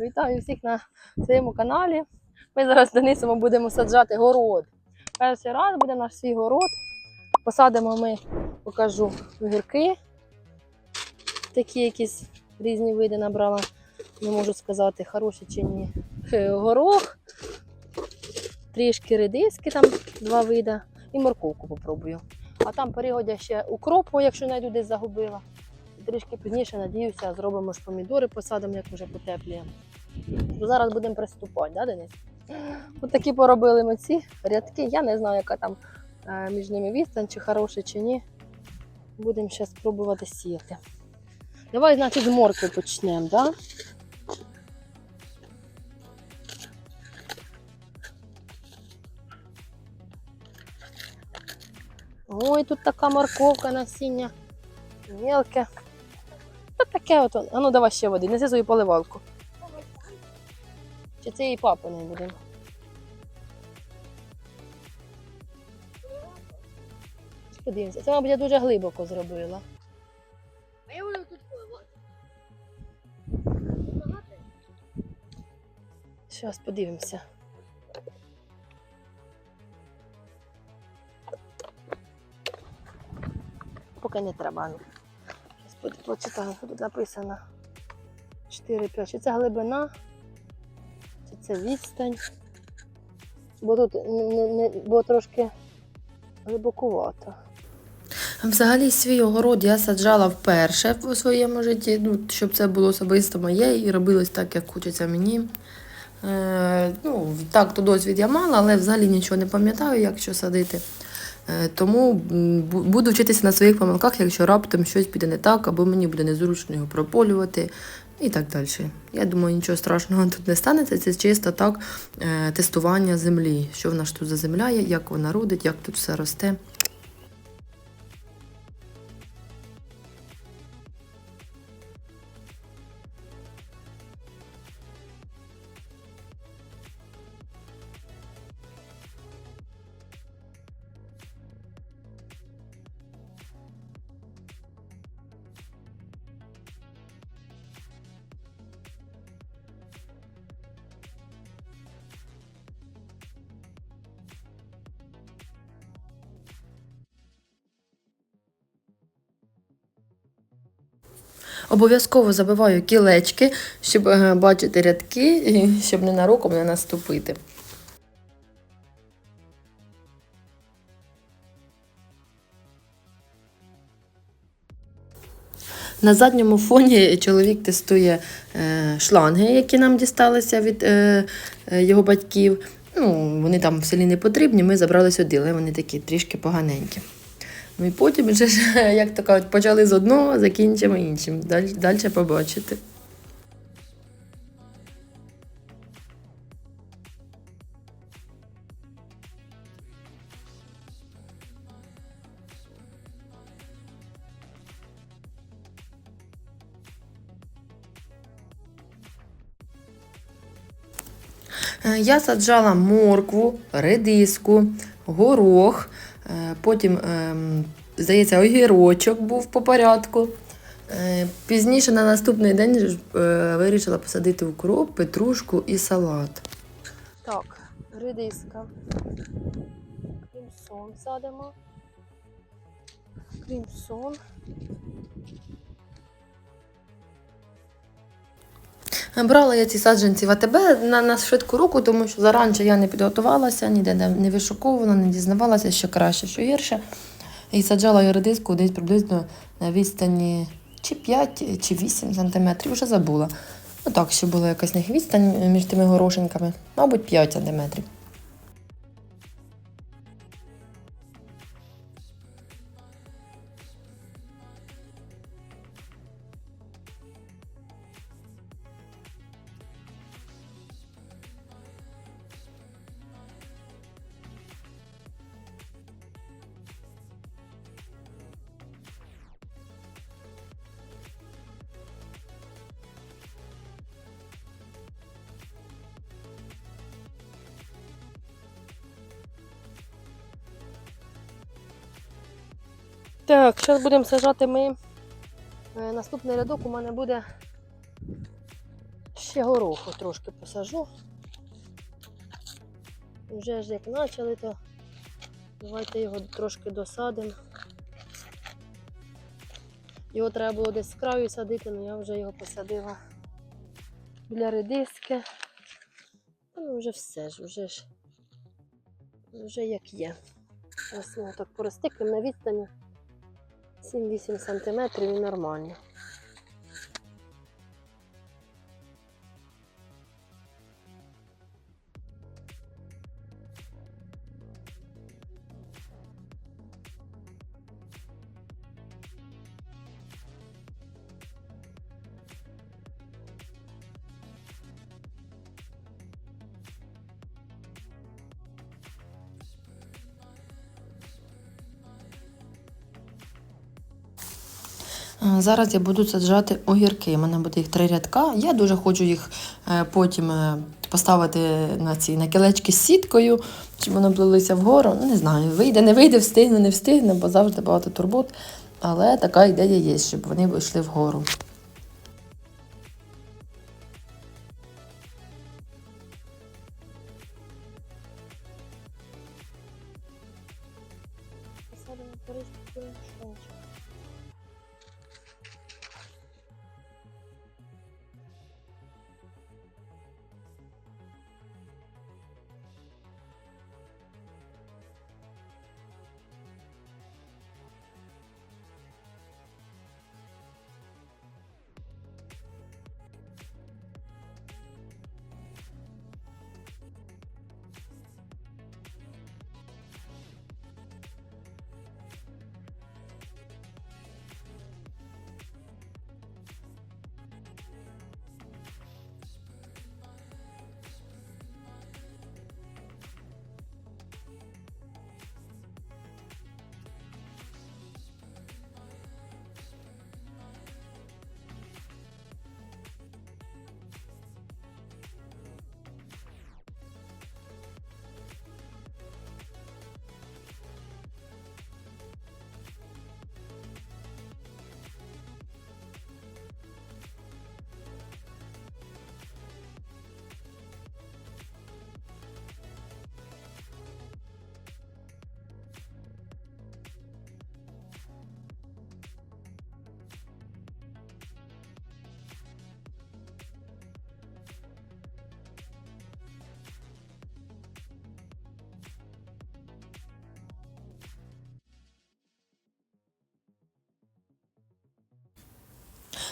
Вітаю всіх на своєму каналі. Ми зараз з Денисом будемо саджати город. Перший раз буде наш свій город. Посадимо ми, покажу огірки. Такі якісь різні види набрала. Не можу сказати, хороші чи ні. Е, Горох, трішки редиски, там два види, і морковку попробую. А там перегодя ще укропу, якщо знайду десь загубила. Трішки пізніше, надіюся, зробимо ж помідори, посадимо, як вже потепліє. Зараз будемо приступати, да, Денис? От такі поробили ми ці рядки. Я не знаю, яка там е, між ними відстань, чи хороша, чи ні. Будемо зараз спробувати сіяти. Давай, значить, з моркви почнемо, да? Ой, тут така морковка насіння. Мелке. Та таке от. А ну давай ще води, неси свою поливалку. Чи це її не будемо? Подивимося. Це, мабуть, я дуже глибоко зробила. А я буду тут поливати. Зараз подивимося. Поки не треба. по- почитаю, що тут написано. 4-5. Чи це глибина, чи це відстань. Бо тут не, не, бо трошки глибокувато. Взагалі свій огород я саджала вперше у своєму житті, ну, щоб це було особисто моє і робилось так, як хочеться мені. Е, ну, так, то досвід я мала, але взагалі нічого не пам'ятаю, як що садити. Е, тому буду вчитися на своїх помилках, якщо раптом щось піде не так, або мені буде незручно його прополювати і так далі. Я думаю, нічого страшного тут не станеться. Це чисто так е, тестування землі. Що в нас тут за земля є, як вона родить, як тут все росте. Обов'язково забиваю кілечки, щоб е, бачити рядки, і щоб ненароком не наступити. На задньому фоні чоловік тестує е, шланги, які нам дісталися від е, його батьків. Ну, вони там в селі не потрібні, ми забрали сюди, але вони такі трішки поганенькі. Ну і потім вже ж, як то кажуть, почали з одного, закінчимо іншим. Далі, далі побачите. Е, Я саджала моркву, редиску, горох, потім, ем, здається, огірочок був по порядку. Е, Пізніше на наступний день е, вирішила посадити укроп, петрушку і салат. Так, редиска. Крімсон садимо. Крімсон. Брала я ці саджанці в АТБ на, на швидку руку, тому що заранче я не підготувалася, ніде не, вишуковувала, не дізнавалася, що краще, що гірше. І саджала я редиску десь приблизно на відстані чи 5, чи 8 сантиметрів, вже забула. Ну так, щоб була якась відстань між тими горошинками, мабуть, 5 сантиметрів. Так, зараз будемо сажати ми. Е, Наступний рядок у мене буде ще гороху трошки посажу. Вже ж як почали, то давайте його трошки досадимо. Його треба було десь з краю садити, але я вже його посадила біля редиски. Ну, вже все ж, вже ж, вже як є. Ось ми так поростикнемо на відстані 760 metri di armonia. Зараз я буду саджати огірки. У мене буде їх три рядка. Я дуже хочу їх е, потім е, поставити на ці на кілечки з сіткою, щоб вони плилися вгору. Ну, Не знаю, вийде, не вийде, встигне, не встигне, бо завжди багато турбот. Але така ідея є, щоб вони вийшли вгору.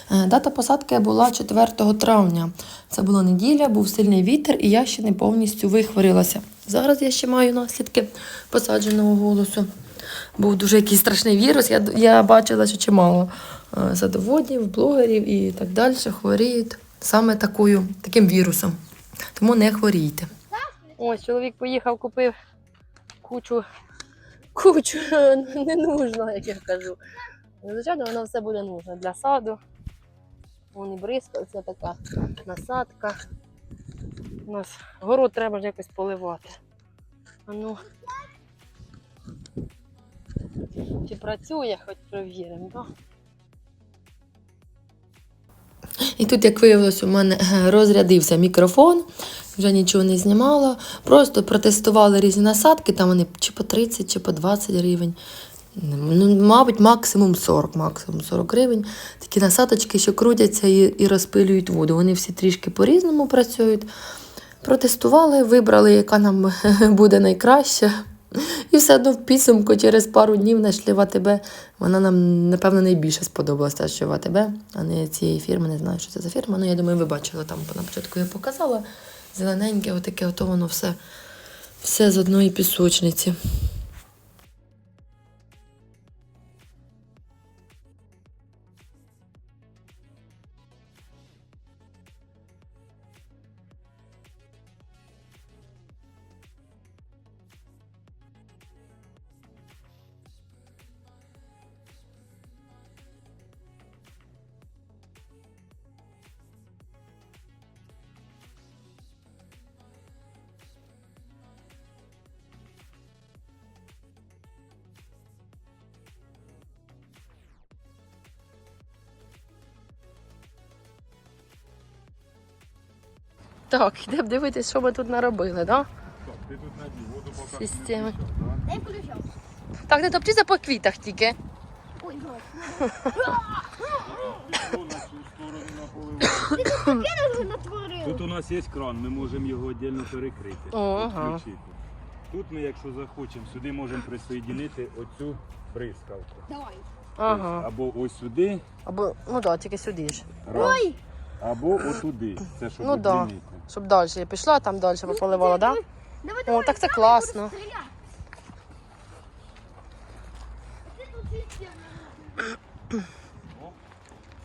Дата посадки була 4 травня. Це була неділя, був сильний вітер, і я ще не повністю вихворілася. Зараз я ще маю наслідки посадженого голосу. Був дуже якийсь страшний вірус. Я, я бачила, що чимало е, садоводів, блогерів і так далі хворіють саме такою, таким вірусом. Тому не хворійте. Ось чоловік поїхав, купив кучу, кучу не нужно, як я кажу. Звичайно, воно все буде нужно для саду. Вон і бризкавця така насадка. У нас город треба ж якось поливати. А ну. Чи працює, хоч провіримо, так? І тут, як виявилось, у мене розрядився мікрофон, вже нічого не знімала. Просто протестували різні насадки, там вони чи по 30, чи по 20 гривень. Ну, мабуть, максимум 40, максимум 40 гривень. Такі насадочки, що крутяться і, і розпилюють воду. Вони всі трішки по-різному працюють. Протестували, вибрали, яка нам буде найкраща. І все одно в підсумку через пару днів знайшли в АТБ. Вона нам, напевно, найбільше сподобалася, що в АТБ, а не цієї фірми. Не знаю, що це за фірма. Ну, я думаю, ви бачили там на початку я показала. Зелененьке, отаке, ото воно все, все з одної пісочниці. Так, йдемо дивитись, що ми тут наробили, да? Так, ти тут надій, воду поки Система. не включав, да? Так, не топчися по квітах тільки. Ой. Тут у нас є кран, ми можемо його віддільно перекрити. Ага. Тут ми, якщо захочемо, сюди можемо присоединити оцю прискавку. Давай. Ага. Або ось сюди, Або, ну так, тільки сюди ж. раз. або отуди. Це щоб Ну да. Щоб далі я пішла, там далі пополивала, так? Да? Давай, О, так це давай, класно.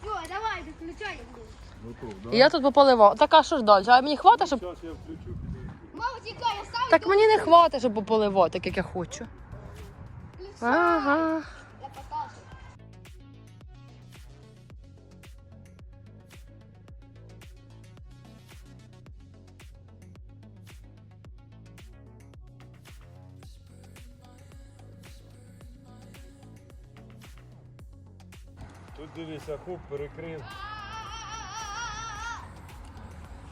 Все, давай, включай. Готов, да? І я тут пополивала. Так, а що ж далі? А мені хватить, щоб. Зараз я включу. Мама, тікай, я ставлю. Так мені не хватить, щоб пополивати, так як я хочу. Ага. Тут дивися, хоп, перекрив.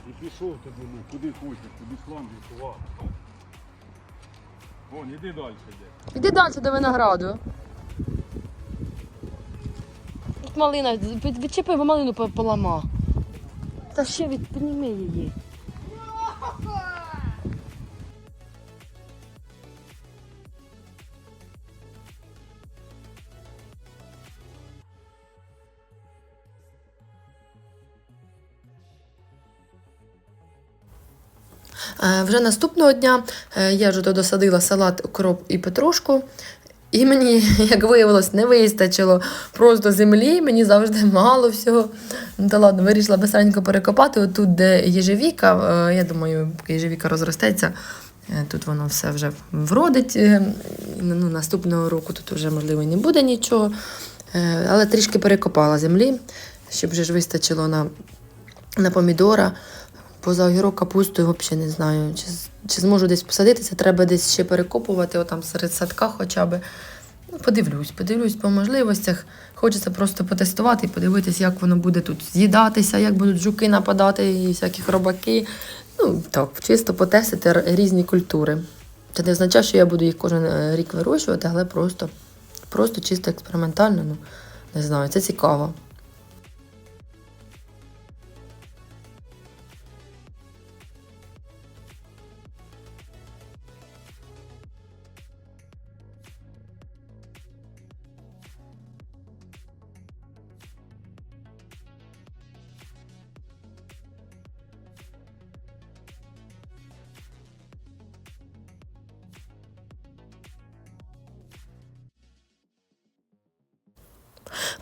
І пішов тобі, ну, куди хочеш, куди шланг відсував. Вон, іди далі йде. Іди далі до винограду. Тут малина, від- відчепи, бо малину по- полама. Та ще відпніми її. Вже наступного дня е, я вже досадила салат, укроп і петрушку. І мені, як виявилось, не вистачило просто землі, мені завжди мало всього. Ну та ладно, вирішила быстренько перекопати. Отут, де єжевіка, е, я думаю, поки єжевіка розростеться, е, тут воно все вже вродить. е, Ну, наступного року тут вже, можливо, не буде нічого. Е, Але трішки перекопала землі, щоб вже ж вистачило на, на помідора. Поза огірок капусту взагалі не знаю. Чи, чи зможу десь посадитися, треба десь ще перекопувати, отам серед садка хоча б. Ну, подивлюсь, подивлюсь по можливостях. Хочеться просто потестувати і подивитись, як воно буде тут з'їдатися, як будуть жуки нападати і всякі хробаки. Ну, так, чисто потестити різні культури. Це не означає, що я буду їх кожен е, рік вирощувати, але просто, просто чисто експериментально. Ну, не знаю, це цікаво.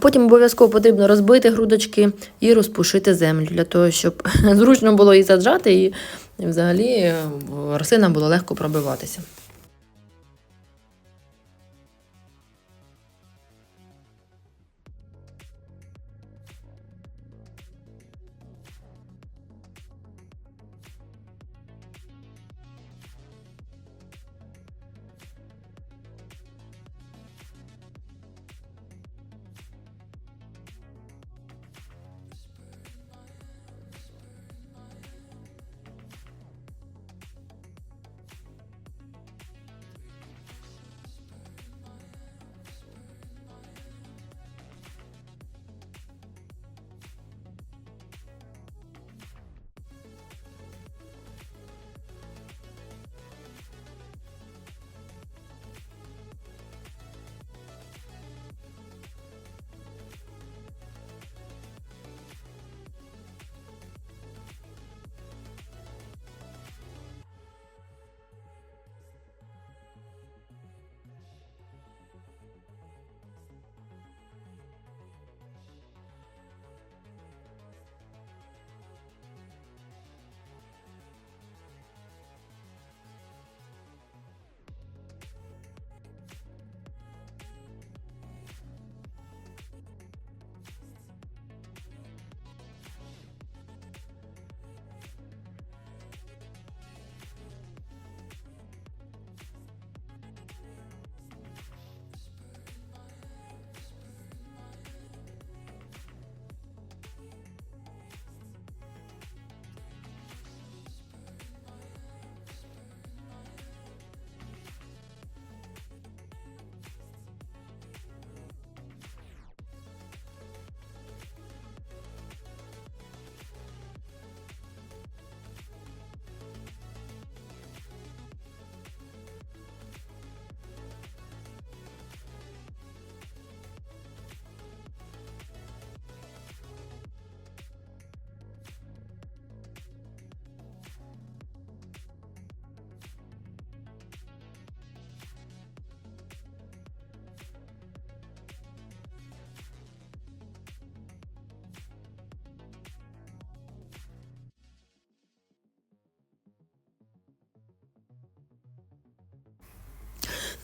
Потім обов'язково потрібно розбити грудочки і розпушити землю для того, щоб зручно було її саджати, і взагалі е, рослинам було легко пробиватися.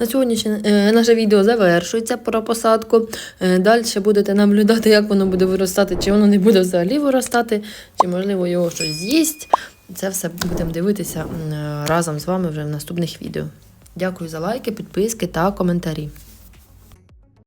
На сьогоднішнє е, наше відео завершується про посадку. Е, далі будете наблюдати, як воно буде виростати, чи воно не буде взагалі виростати, чи можливо його щось з'їсть. Це все будемо дивитися е, разом з вами вже в наступних відео. Дякую за лайки, підписки та коментарі.